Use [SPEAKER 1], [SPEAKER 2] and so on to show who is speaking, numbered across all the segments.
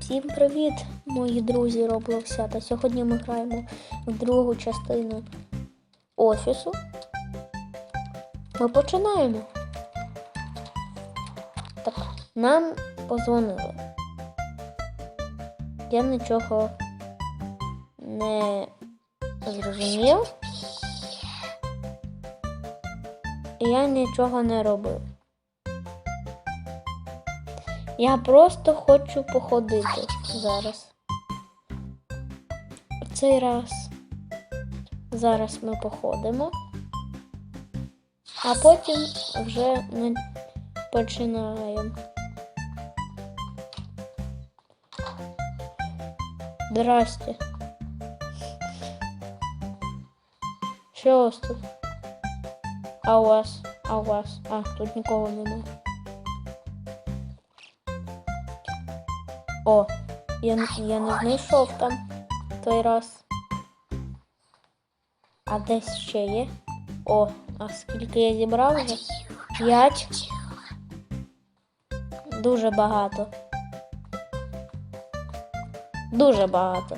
[SPEAKER 1] Всім привіт, мої друзі Роблокся. Та сьогодні ми граємо в другу частину офісу. Ми починаємо. Так, нам позвонили. Я нічого не зрозумів. Я нічого не робив. Я просто хочу походити зараз. Цей раз. Зараз ми походимо, а потім вже не починаємо. Здрасте. Що у вас тут? А у вас? А у вас? А, тут нікого немає. О, я, я не знайшов там той раз. А десь ще є. О, а скільки я зібрав вже? П'ять. Дуже багато. Дуже багато.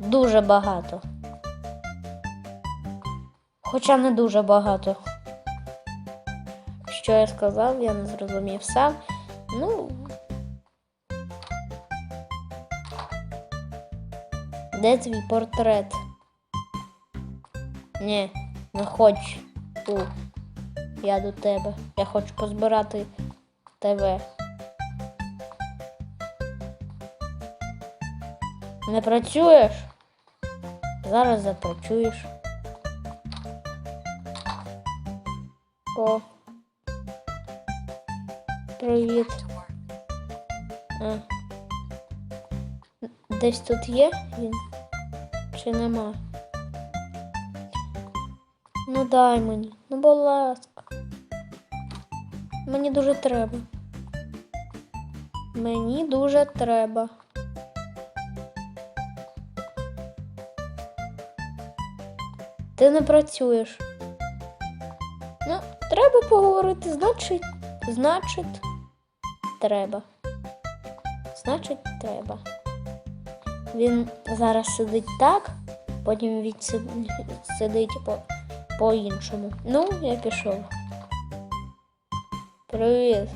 [SPEAKER 1] Дуже багато. Хоча не дуже багато. Що я сказав, я не зрозумів сам. Ну. Де твій портрет? Ні, не хочу. Ту. Я до тебе. Я хочу позбирати тебе. Не працюєш? Зараз запрацюєш. О. Привіт. А. Десь тут є він? Чи нема? Ну дай мені. Ну, будь ласка. Мені дуже треба. Мені дуже треба. Ти не працюєш. Ну, треба поговорити, значить, значить, треба. Значить, треба. Він зараз сидить так, потім він си- сидить по, по-іншому. Ну, я пішов. Привіт.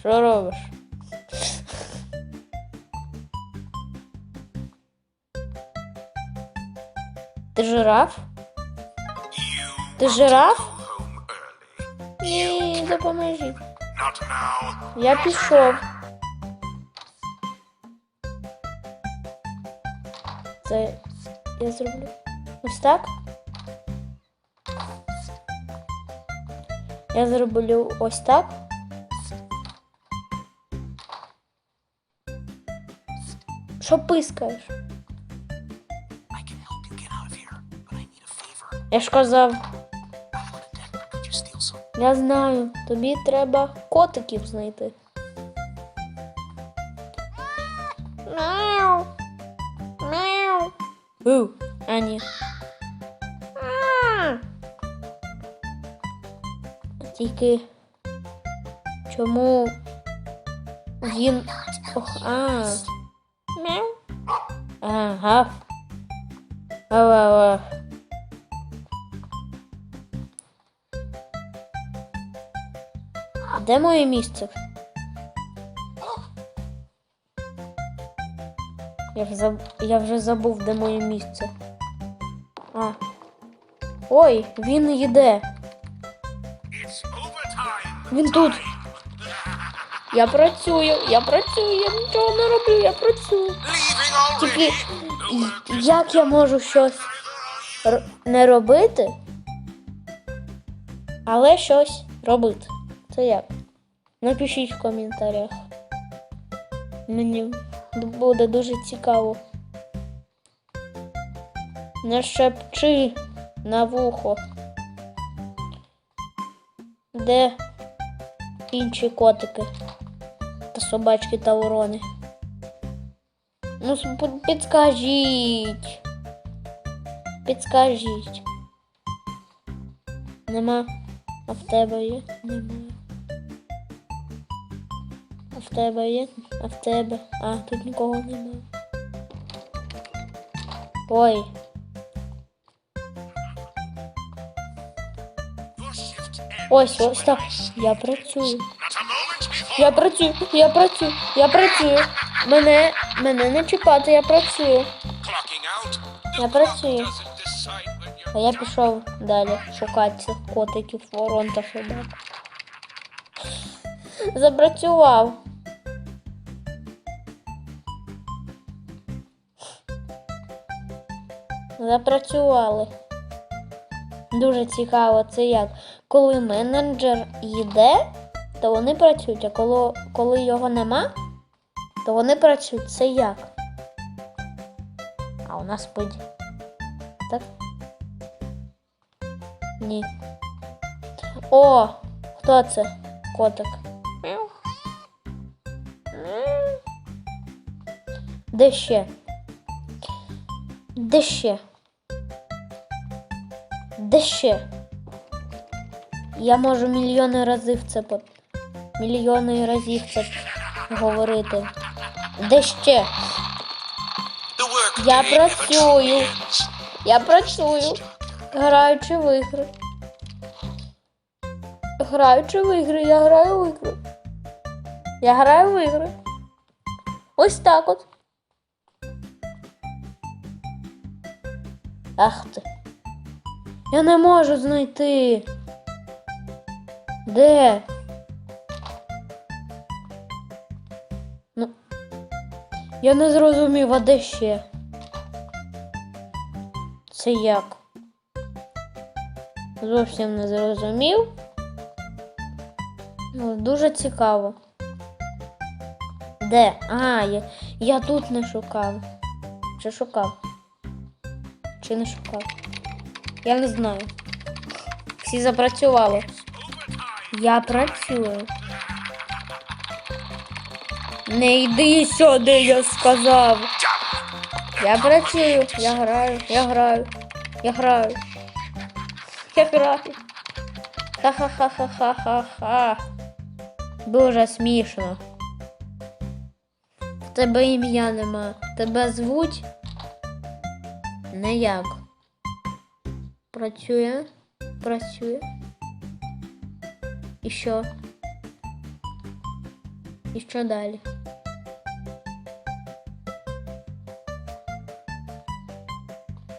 [SPEAKER 1] Що робиш? Ти жираф? Ти жираф? Ні, допоможіть. Я пішов. Це я зроблю. Ось так. Я зроблю ось так. Що пискаєш?
[SPEAKER 2] I can help
[SPEAKER 1] я знаю, тобі треба котиків знайти. Мяу. Мяу. У, а ні. Тільки чому він. Ох, а. Мяу. Ага. Ава. Де моє місце? Я вже, заб... я вже забув, де моє місце. А. Ой, він йде. Він тут. Я працюю, я працюю, я нічого не роблю, я працюю. Тільки як я можу щось не робити, але щось робити. Це як? Напишіть в коментарях. Мені буде дуже цікаво. Не шепчи на вухо. Де інші котики та собачки та ворони? Ну, підскажіть. Підскажіть. Нема. А в тебе є? Немає. Тебе є? А в тебе? А, тут нікого немає. Ой, ось, ось так. Я працюю. Я працюю, я працюю, я працюю. Мене, мене не чіпати, я працюю. Я працюю. А я пішов далі шукати котиків, ворон та собак. Запрацював. Запрацювали. Дуже цікаво, це як. Коли менеджер йде, то вони працюють, а коли, коли його нема, то вони працюють. Це як? А у нас спить. Так? Ні. О, хто це? Котик. Де ще? Де ще? Де ще? Я можу мільйони разів це по... мільйони разів це говорити. Де ще? Я працюю. Я працюю, граючи в ігри. Граючи в ігри, я граю в ігри. Я граю в ігри. Ось так от. Ах ти. Я не можу знайти. Де? Ну. Я не зрозумів, а де ще? Це як? Зовсім не зрозумів. Ну, дуже цікаво. Де? А, я, я тут не шукав. Чи шукав? Чи не шукав? Я не знаю. Всі запрацювали. Я працюю. Не йди сюди, я сказав. Я працюю, я граю, я граю, я граю. Я граю. Ха-ха-ха-ха-ха-ха-ха. Дуже смішно. В тебе ім'я нема. Тебе звуть? Ніяк. Працює, працює. І що? І що далі?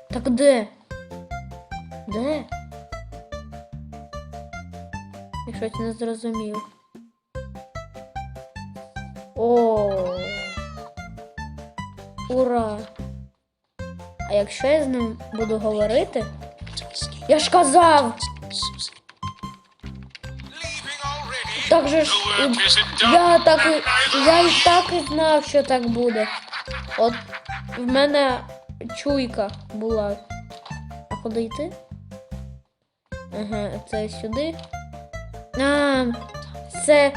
[SPEAKER 1] Так де? Де? Я щось не зрозумів. О. Ура! А якщо я з ним буду говорити? Я ж казав! Так же ж. Я так. Я і так і знав, що так буде. От в мене чуйка була. А куди йти? Ага, це сюди. А, це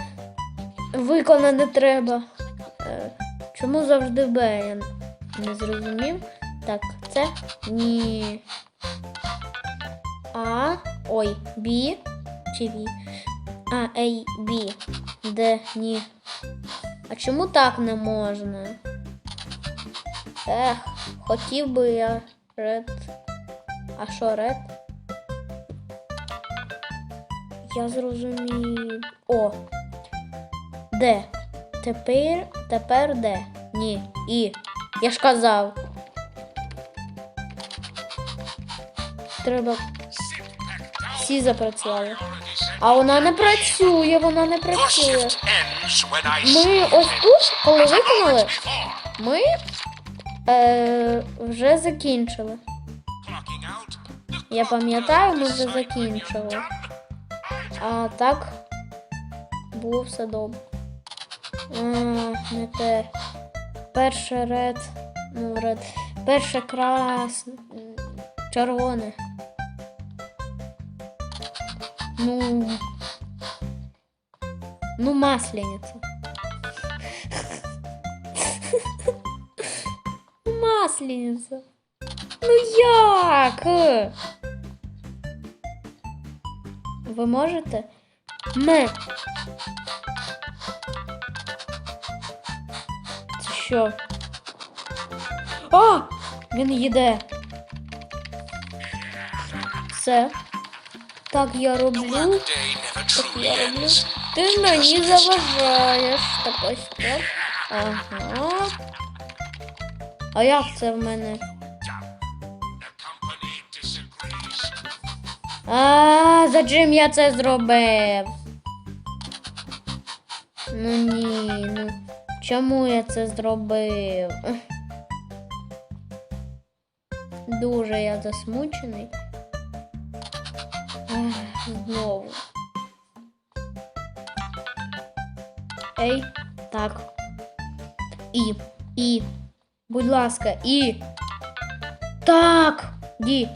[SPEAKER 1] виконати треба. Е, Чому завжди Б? Я не зрозумів. Так, це ні. А. Ой, Бі. Чи Бі? А, A, B. Де ні. А чому так не можна? Ех, хотів би я ред. А що ред? Я зрозумів. О. Де? Тепер. Тепер де? Ні. І. Я ж казав. Треба. Всі запрацювали. А вона не працює, вона не працює. Ми ось тут, коли виконали, ми е, вже закінчили. Я пам'ятаю, ми вже закінчили. А так було все добре. А, не те. Перше ред. Ну, ред. Перше красне. Червоне. Ну. Ну, масляниця. Масляниця. Ну як? Ви можете? Ми. що? А! Він їде. Все. Так я роблю. Так я роблю. Ти мені заважаєш. Так ось так. Ага. А як це в мене? А, за чим я це зробив? Ну ні, ну чому я це зробив? Дуже я засмучений. Знову. Ей, так. І, і. Будь ласка, і. Так. Ді.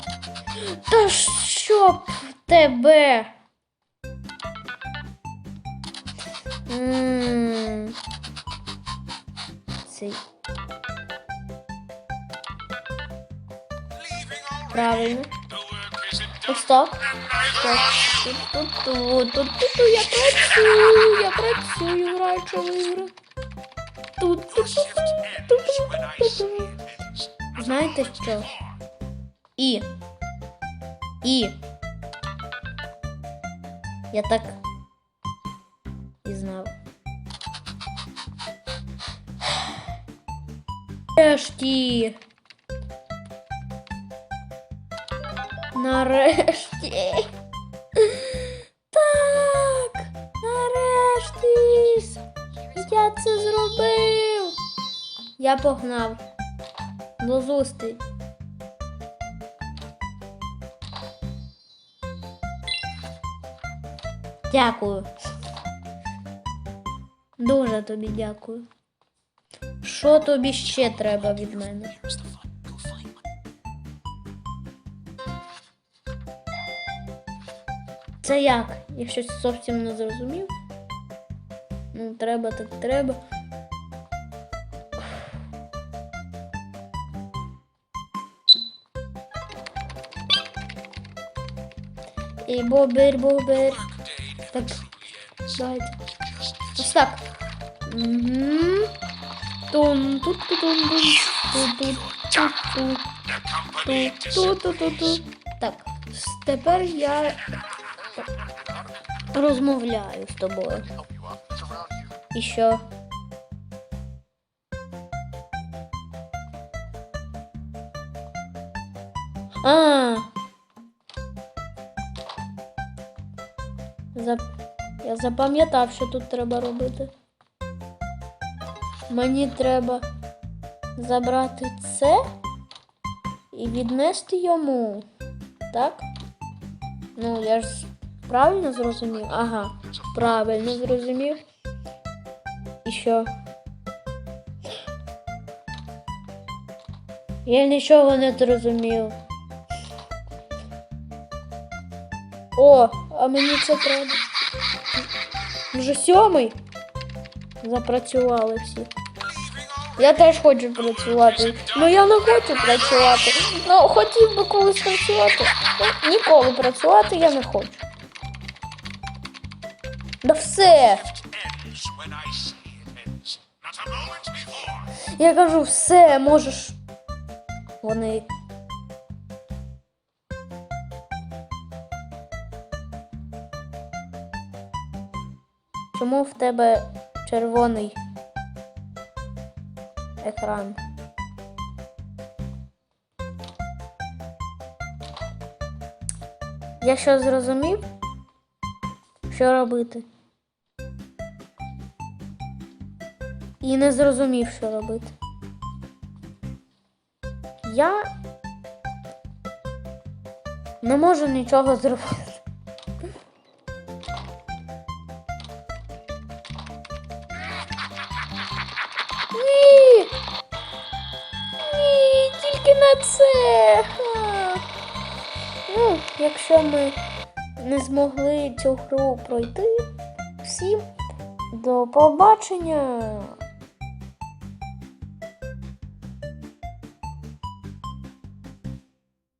[SPEAKER 1] Та щоб тебе. М. Цей. Правильно. Стоп! Тут-ту-ту-ту-ту-ту, я працюю, я працюю, граю ігри. Тут. Знаєте що? І. І. Я так і знав. Решті. Нарешті. Так. Нарешті. Я це зробив. Я погнав. До зустрічі. Дякую. Дуже тобі дякую. Що тобі ще треба від мене? Це як? Я щось зовсім не зрозумів. Ну, треба, так треба. І бобер, бобер. Так, давайте. Ось так. Угу. Тун, тут, тут, тун, тун, тут, тут, тут, тут, тут, тут, тут, тут. Так, тепер я розмовляю з тобою. І що? А. Зап... Я запам'ятав, що тут треба робити. Мені треба забрати це і віднести йому. Так? Ну, я ж правильно зрозумів? Ага, правильно зрозумів. І що? Я нічого не зрозумів. О, а мені це треба. Вже сьомий. Запрацювали всі. Я теж хочу працювати. Ну я не хочу працювати. Ну, хотів би колись працювати. Ніколи працювати я не хочу.
[SPEAKER 2] Moment before.
[SPEAKER 1] Я кажу, все, можеш. Вони. Чому в тебе червоний екран? Я що зрозумів? Що робити? І не зрозумів, що робити. Я не можу нічого зробити. Ні! Ні, тільки на це. Ну, якщо ми не змогли цю гру пройти, всім до побачення.